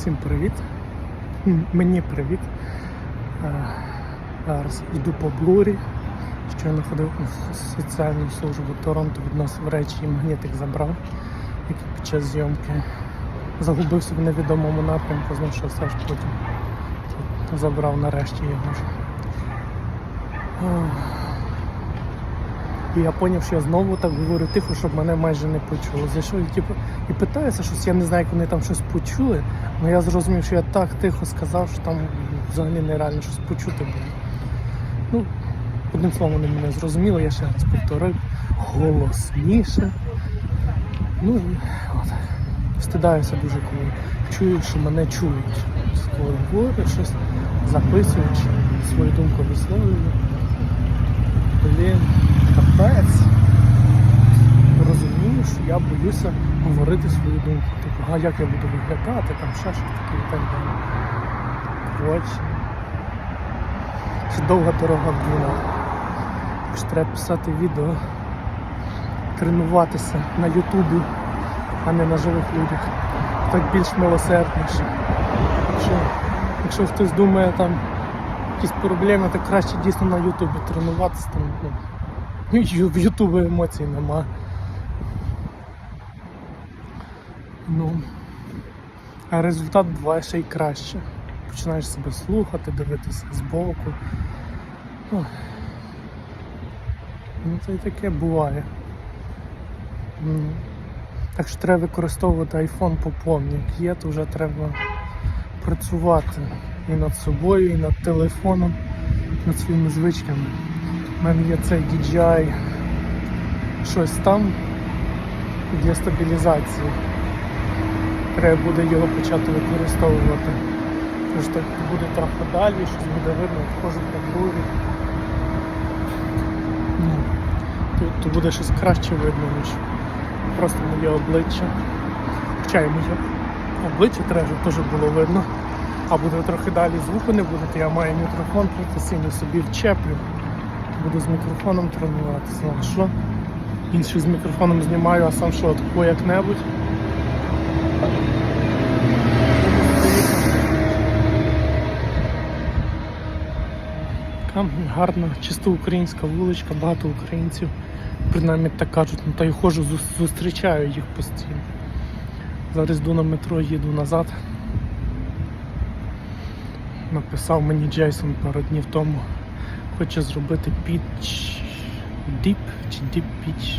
Всім привіт. Мені привіт. Е, Зараз йду по блурі. Щойно ходив у соціальну службу Торонто, відносив речі і магнітик забрав, який під час зйомки загубився в невідомому напрямку, знайшовся аж потім. Забрав нарешті його. І я зрозумів, що я знову так говорю тихо, щоб мене майже не почули. Зайшов і, типу, і питаюся щось, я не знаю, як вони там щось почули, але я зрозумів, що я так тихо сказав, що там взагалі нереально щось почути було. Ну, одним словом, вони мене зрозуміли, я ще раз повторив голосніше. Ну і от. Встидаюся дуже, коли чую, що мене чують. Коли говорю щось, записуючи, свою думку висловлюю. Блін, капець. Розумію, що я боюся говорити свою думку. Типу, а як я буду виглядати, там ще щось таке і так далі. Коротше. Ще довга дорога Дунах. Що треба писати відео, тренуватися на Ютубі, а не на живих людях. Так більш милосердніше. Якщо, якщо хтось думає там якісь проблеми, то краще дійсно на Ютубі тренуватися. Там, ну, в Ютубі емоцій нема. Ну, а результат буває ще й краще. Починаєш себе слухати, дивитися збоку. Ну, ну це і таке буває. Ну, Так що треба використовувати iPhone по повній. Як є, то вже треба працювати і над собою, і над телефоном, над своїми звичками. У мене є цей DJI щось там для стабілізації. Треба буде його почати використовувати. Тож так буде трохи далі, щось буде видно, по другій. Ну, тут, тут буде щось краще видно, ніж просто моє обличчя. Хоча і моє обличчя треба, теж було видно. А буде трохи далі звуку не буде, то я маю мікрофон професійно собі вчеплю. Буду з мікрофоном тренуватися. Ну, а що? Інший з мікрофоном знімаю, а сам що, таку як-небудь. Гарна, чисто українська вуличка, багато українців. Принаймні так кажуть, ну та й ходжу, зустрічаю їх постійно. Зараз йду на метро, їду назад. Написав мені Джейсон пару днів тому. Хоче зробити піч діп чи діп піч.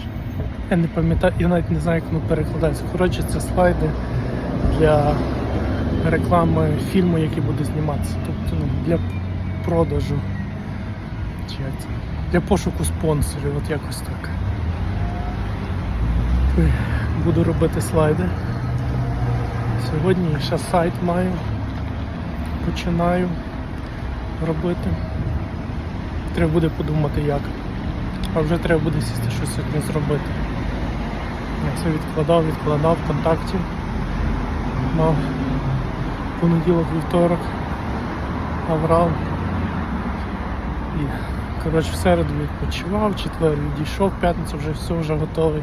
Я не пам'ятаю, я навіть не знаю, як воно перекладається. Коротше, це слайди для реклами фільму, який буде зніматися. Тобто ну, для продажу. Чи як це? Для пошуку спонсорів, от якось так. Буду робити слайди. Сьогодні ще сайт маю. Починаю робити. Треба буде подумати як. А вже треба буде сісти щось сьогодні зробити. Я це відкладав, відкладав ВКонтакті. Мав понеділок, вівторок, аврал. І коротше в середу відпочивав, четвер відійшов, в п'ятницю вже все вже готовий.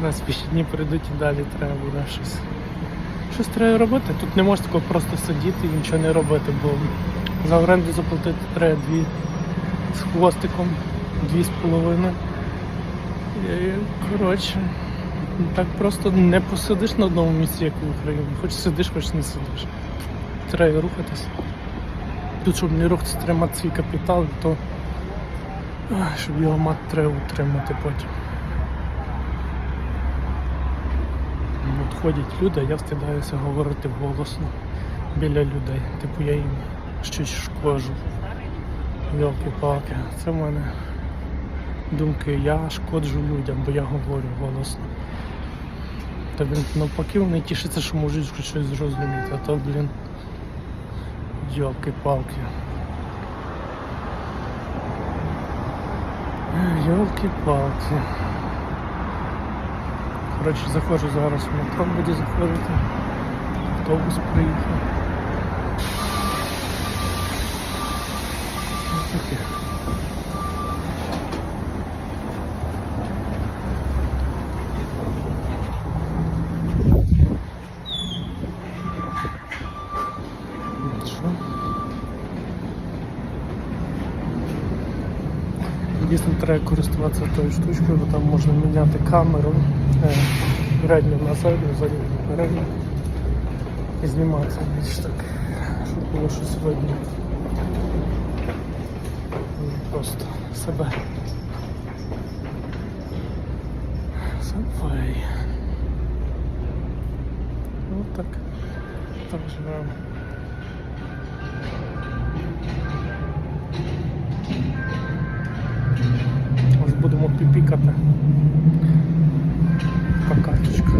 У нас вихідні прийдуть і далі треба буде щось. Щось треба робити. Тут не можна такого просто сидіти і нічого не робити, бо за оренду заплатити треба дві з хвостиком, дві з половиною. Коротше, так просто не посидиш на одному місці, як в Україні. Хоч сидиш, хоч не сидиш. Треба рухатися. Тут, щоб не рухатися, треба мати свій капітал, то щоб його мати, треба утримати потім. От ходять люди, я встидаюся говорити голосно біля людей. Типу я їм щось шкоджу. Йолки-палки. Це в мене думки, я шкоджу людям, бо я говорю голосно. Та він навпаки вони тішаться, що можуть щось зрозуміти, а то, блін, йолки-палки. Йолки-палки. Коротше, заходжу зараз в метро, буду заходити. Автобус приїхав. Дійсно треба користуватися тою штучкою, бо там можна міняти камеру е, передню на задню, задню на передню. І зніматися більш так, щоб було щось видно. Не Просто себе. Subway. Ну так. Так живемо. Ось будемо піпікати по карточку.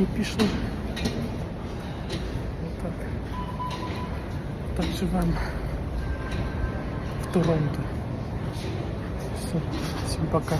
І пішли. Отак. Так живемо в Торонто. Все, всім пока.